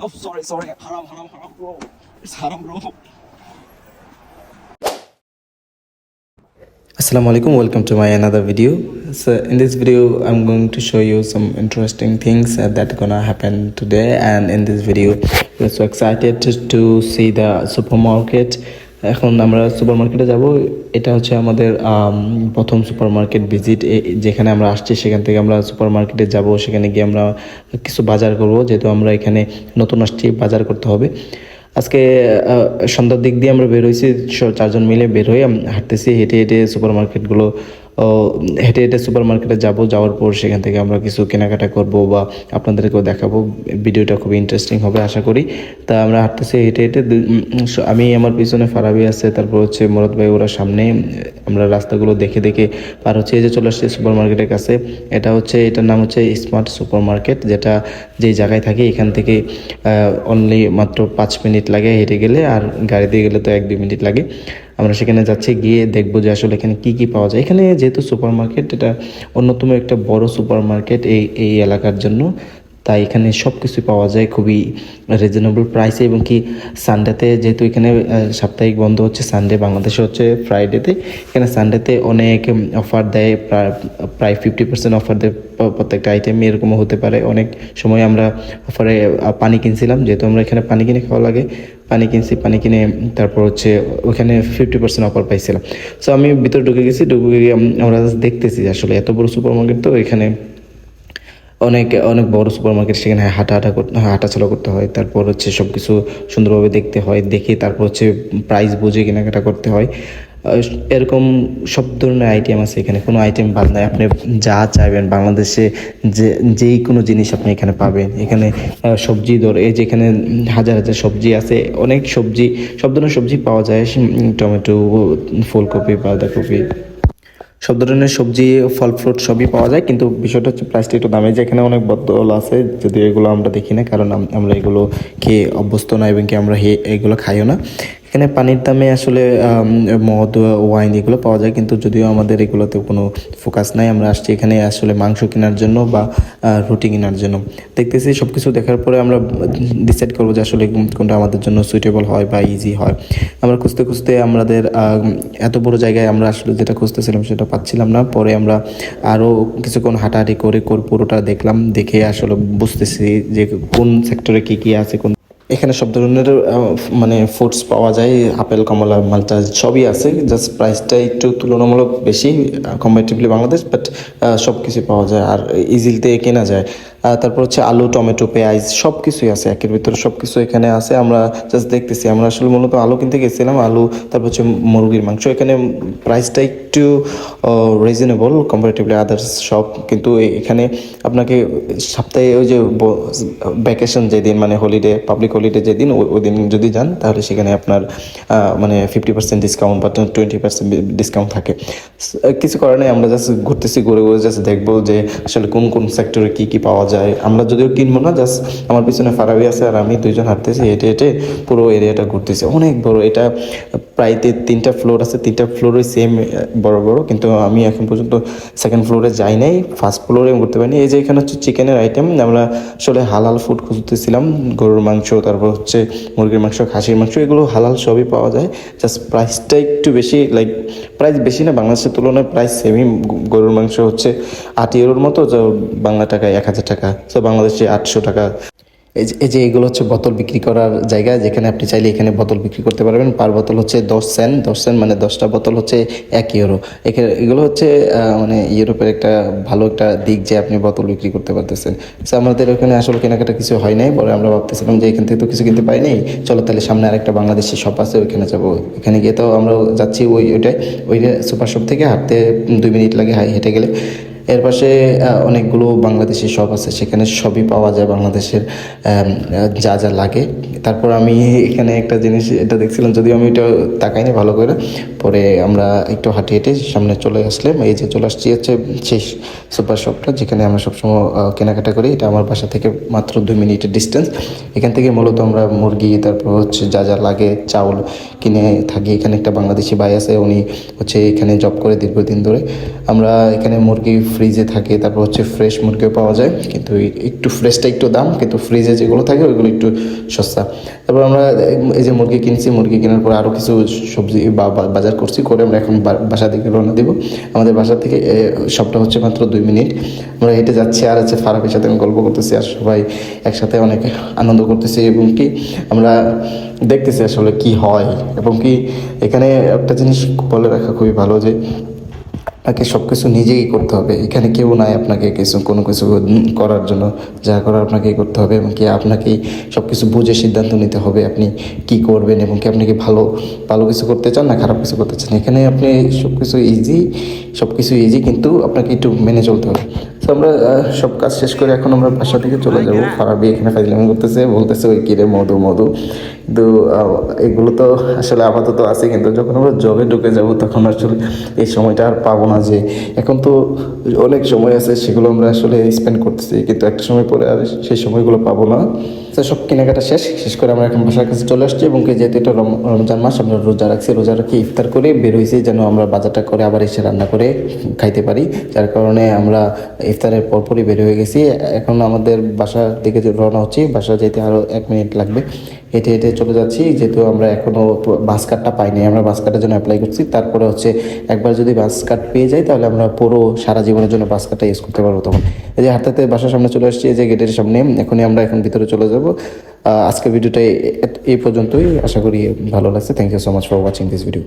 Oh, sorry, sorry. Haram, haram, haram, bro. It's haram, bro. Assalamu alaikum welcome to my another video so in this video i'm going to show you some interesting things uh, that gonna happen today and in this video we're so excited to, to see the supermarket এখন আমরা super মার্কেটে যাব। এটা হচ্ছে আমাদের প্রথম super market visit যেখানে আমরা আসছি, সেখান থেকে আমরা সুপার মার্কেটে যাব। সেখানে গিয়ে আমরা কিছু বাজার করব। যেহেতু আমরা এখানে নতুন আসছি, বাজার করতে হবে। আজকে সন্ধ্যার দিক দিয়ে আমরা বের হয়েছি। চারজন মিলে বের হয়ে হাঁটতেছি। হেঁটে হেঁটে সুপার মার্কেটগুলো হেঁটে হেঁটে সুপার মার্কেটে যাব, যাওয়ার পর সেখান থেকে আমরা কিছু কেনাকাটা করব বা আপনাদেরকেও দেখাবো। ভিডিওটা খুব ইন্টারেস্টিং হবে আশা করি। তা আমরা হাঁটতেছি হেঁটে হেঁটে আমি আমার পিছনে ফারাবি আছে, তারপর হচ্ছে মরদ ভাই ওরা সামনে। আমরা রাস্তাগুলো দেখে দেখে পার হচ্ছে। এই যে চলে আসছে সুপার মার্কেটের কাছে। এটা হচ্ছে, এটার নাম হচ্ছে স্মার্ট সুপার মার্কেট যেটা যেই জায়গায় থাকে এখান থেকে অনলি মাত্র পাঁচ মিনিট লাগে হেঁটে গেলে, আর গাড়ি দিয়ে গেলে তো এক দুই মিনিট লাগে। আমরা সেখানে যাচ্ছি, গিয়ে দেখব যে আসলে এখানে কি কি পাওয়া যায়। এখানে যেহেতু সুপার মার্কেট এটা অন্যতম একটা বড় সুপার মার্কেট এই এই এলাকার জন্য। তাই এখানে সব কিছুই পাওয়া যায় খুবই রিজনেবল প্রাইসে এবং কি সানডেতে যেহেতু এখানে সাপ্তাহিক বন্ধ হচ্ছে সানডে বাংলাদেশে হচ্ছে ফ্রাইডেতে এখানে সানডেতে অনেক অফার দেয় প্রায় প্রায় ফিফটি পার্সেন্ট অফার দেয় প্রত্যেকটা আইটেম এরকমও হতে পারে। অনেক সময় আমরা অফারে পানি কিনছিলাম, যেহেতু আমরা এখানে পানি কিনে খাওয়া লাগে। পানি কিনছি, পানি কিনে, তারপর হচ্ছে ওখানে ফিফটি পার্সেন্ট অফার পাইছিলাম। সো আমি ভিতরে ঢুকে গেছি, ঢুকে গিয়ে আমরা দেখতেছি আসলে এত বড় সুপার মার্কেট তো এখানে অনেক অনেক বড় সুপার মার্কেট সেখানে হাঁটা হাঁটা করতে, হাঁটাচলা করতে হয়। তারপর হচ্ছে সব কিছু সুন্দরভাবে দেখতে হয়, দেখে তারপর হচ্ছে প্রাইস বুঝে কেনাকাটা করতে হয়। এরকম সব ধরনের আইটেম আছে এখানে। কোনো আইটেম বাদ নাই। আপনি যা চাইবেন, বাংলাদেশে যে, যেই কোনো জিনিস আপনি এখানে পাবেন। এখানে সবজি দর এই যে এখানে হাজার হাজার সবজি আছে, অনেক সবজি, সব ধরনের সবজি পাওয়া যায়। টমেটো, ফুলকপি, বাঁধাকপি। সব ধরনের সবজি, ফল, ফ্রুট সবই পাওয়া যায়, কিন্তু বিষয়টা হচ্ছে প্রাইসটা একটু দামে। যে এখানে অনেক বদল আছে যদি এগুলো আমরা দেখি না, কারণ আমরা এগুলো খেয়ে অভ্যস্ত না, এবং কি আমরা এগুলো খাইও না। এখানে পানির দামে আসলে মদ, ওয়াইন এগুলো পাওয়া যায়। কিন্তু যদিও আমাদের এগুলোতে কোনো ফোকাস নাই, আমরা আসছি এখানে আসলে মাংস কেনার জন্য বা রুটি কেনার জন্য। দেখতেছি সব কিছু দেখার পরে আমরা ডিসাইড করব যে আসলে কোনটা আমাদের জন্য সুইটেবল হয় বা ইজি হয়। আমরা খুঁজতে খুঁজতে আমাদের এত বড় জায়গায় আমরা আসলে যেটা খুঁজতেছিলাম সেটা পাচ্ছিলাম না। পরে আমরা আরও কিছুক্ষণ হাঁটাহাঁটি করে পুরোটা দেখলাম, দেখে আসলে বুঝতেছি যে কোন সেক্টরে কী কী আছে, কোন এখানে সব ধরনের মানে ফুডস পাওয়া যায়, আপেল, কমলা, মালটা সবই আছে জাস্ট প্রাইসটা একটু তুলনামূলক বেশি কম্পারেটিভলি বাংলাদেশ বাট সব কিছু পাওয়া যায়, আর ইজিলিতে কেনা যায়। তারপর হচ্ছে আলু, টমেটো, পেঁয়াজ সব কিছুই আছে, একের ভিতরে সব কিছু এখানে আছে। আমরা জাস্ট দেখতেছি, আমরা আসলে মূলত আলু কিনতে গেছিলাম, আলু, তারপর হচ্ছে মুরগির মাংস। এখানে প্রাইসটা একটু রিজনেবল কম্পারেটিভলি আদার্স সব, কিন্তু এখানে আপনাকে সপ্তাহে ওই যে ভ্যাকেশন যেদিন মানে হলিডে পাবলিক হলিডে যেদিন ওই- দিন যদি যান, তাহলে সেখানে আপনার মানে ফিফটি পার্সেন্ট ডিসকাউন্ট বা টোয়েন্টি পার্সেন্ট ডিসকাউন্ট থাকে। কিছু নেই, আমরা জাস্ট ঘুরতেছি, ঘুরে ঘুরে জাস্ট দেখব যে আসলে কোন কোন সেক্টরে কী কী পাওয়া যায়। আমরা যদিও কিনবো না জাস্ট আমার পিছনে ফারাবি আছে আর আমি দুইজন হাঁটতেছি, হেঁটে হেঁটে পুরো এরিয়াটা ঘুরতেছি। অনেক বড়, এটা প্রায় তিনটা ফ্লোর আছে, তিনটা ফ্লোরে সেম বড় বড়। কিন্তু আমি এখন পর্যন্ত সেকেন্ড ফ্লোরে যাই নাই ফার্স্ট ফ্লোরে ঘুরতে পারিনি। এই যে এখানে হচ্ছে চিকেনের আইটেম আমরা আসলে হালাল ফুড খুঁজতেছিলাম, গরুর মাংস, তারপর হচ্ছে মুরগির মাংস, খাসির মাংস, এগুলো হালাল সবই পাওয়া যায়। জাস্ট প্রাইসটা একটু বেশি লাইক প্রাইস বেশি না, বাংলাদেশের তুলনায় প্রাইস সেমই গরুর মাংস হচ্ছে আট ইউরোর মতো বাংলা টাকায় এক হাজার টাকা তো বাংলাদেশে আটশো টাকা। এই যে এগুলো হচ্ছে বোতল বিক্রি করার জায়গা, যেখানে আপনি চাইলে এখানে বোতল বিক্রি করতে পারবেন। পার বোতল হচ্ছে দশ সেন্ট। দশ সেন্ট মানে দশটা বোতল হচ্ছে এক ইউরো। এখানে এগুলো হচ্ছে মানে ইউরোপের একটা ভালো একটা দিক যে আপনি বোতল বিক্রি করতে পারতেছেন। তো আমাদের ওখানে আসলে কেনাকাটা কিছু হয় নাই, পরে আমরা ভাবতেছিলাম যে এখান থেকে তো কিছু কিনতে পারিনি চলো তাহলে সামনে আরেকটা বাংলাদেশি শপ আছে, ওইখানে যাব। এখানে গিয়ে তো আমরা যাচ্ছি ওই, ওইটাই। ওই সুপার শপ থেকে হাঁটতে দুই মিনিট লাগে হাই হেঁটে গেলে। এর পাশে অনেকগুলো বাংলাদেশি শপ আছে, সেখানে সবই পাওয়া যায় বাংলাদেশের যা যা লাগে। তারপর আমি এখানে একটা জিনিস, এটা দেখছিলাম, যদিও আমি এটা তাকাইনি ভালো করে। পরে আমরা একটু হাঁটি হেঁটে সামনে চলে আসলাম। এই যে চলে আসছি হচ্ছে সেই সুপার শপটা যেখানে আমরা সবসময় কেনাকাটা করি। এটা আমার বাসা থেকে মাত্র দুই মিনিটের ডিস্টেন্স এখান থেকে মূলত আমরা মুরগি, তারপর হচ্ছে যা যা লাগে, চাউল কিনে থাকি। এখানে একটা বাংলাদেশি ভাই আছে, উনি হচ্ছে এখানে জব করে দীর্ঘদিন ধরে। আমরা এখানে মুরগি ফ্রিজে থাকে, তারপর হচ্ছে ফ্রেশ মুরগিও পাওয়া যায়, কিন্তু একটু ফ্রেশটা একটু দাম, কিন্তু ফ্রিজে যেগুলো থাকে, ওইগুলো একটু সস্তা। তারপর আমরা, এই যে মুরগি কিনছি, মুরগি কেনার পর আরও কিছু সবজি বা বাজার করছি, করে আমরা এখন বাসা থেকে রওনা দেবো। আমাদের বাসা থেকে সবটা হচ্ছে মাত্র দুই মিনিট। আমরা হেঁটে যাচ্ছি, আর হচ্ছে ফারাফের সাথে আমি গল্প করতেছি, আর সবাই একসাথে অনেক আনন্দ করতেছি, এবং কি আমরা দেখতেছি আসলে কি হয়, এবং কি এখানে একটা জিনিস বলে রাখা খুবই ভালো যে আপনাকে সব কিছু নিজেই করতে হবে। এখানে কেউ নাই আপনাকে কিছু, কোনো কিছু করার জন্য। যা করার আপনাকেই করতে হবে এবং কি আপনাকেই সব কিছু বুঝে সিদ্ধান্ত নিতে হবে আপনি কি করবেন এবং কি আপনি কি ভালো ভালো কিছু করতে চান না খারাপ কিছু করতে চান। এখানে আপনি সব কিছু ইজি সব কিছু ইজি কিন্তু আপনাকে একটু মেনে চলতে হবে। তো আমরা সব কাজ শেষ করে এখন আমরা বাসা থেকে চলে যাব। ফারাবি এখানে ফাইজলামি করতেছে, বলতেছে, ওই কিরে মধু মধু? কিন্তু এগুলো তো আসলে আপাতত আছে, কিন্তু যখন আমরা জবে ঢুকে যাব তখন আসলে এই সময়টা আর পাবো না। যে এখন তো অনেক সময় আছে, সেগুলো আমরা আসলে স্পেন্ড করতেছি। কিন্তু একটা সময় পরে আর সেই সময়গুলো পাবো না। তো সব কেনাকাটা শেষ শেষ করে আমরা এখন বাসার কাছে চলে আসছি এবং যেহেতু এটা রম- রমজান মাস, আমরা রোজা রাখছি, রোজা রাখি, ইফতার করে বের হয়েছি যেন আমরা বাজারটা করে আবার এসে রান্না করে খাইতে পারি। যার কারণে আমরা ইফতারের পরপরই বের হয়ে গেছি। এখন আমাদের বাসার দিকে রওনা হচ্ছি বাসা যেতে আরও এক মিনিট লাগবে। হেঁটে হেঁটে চলে যাচ্ছি। যেহেতু আমরা এখনও বাস কার্ডটা পাইনি, আমরা বাস কার্ডের জন্য অ্যাপ্লাই করছি। তারপরে হচ্ছে একবার যদি বাস কার্ড পেয়ে যাই, তাহলে আমরা পুরো সারা জীবনের জন্য বাস কার্ডটা ইউজ করতে পারব তখন। এই যে হাঁটতে বাসার সামনে চলে আসছি, এই যে গেটের সামনে। এখনই আমরা এখন ভিতরে চলে যাব। আজকের ভিডিওটা এই পর্যন্তই। আশা করি ভালো লাগছে। Thank you so much for watching this video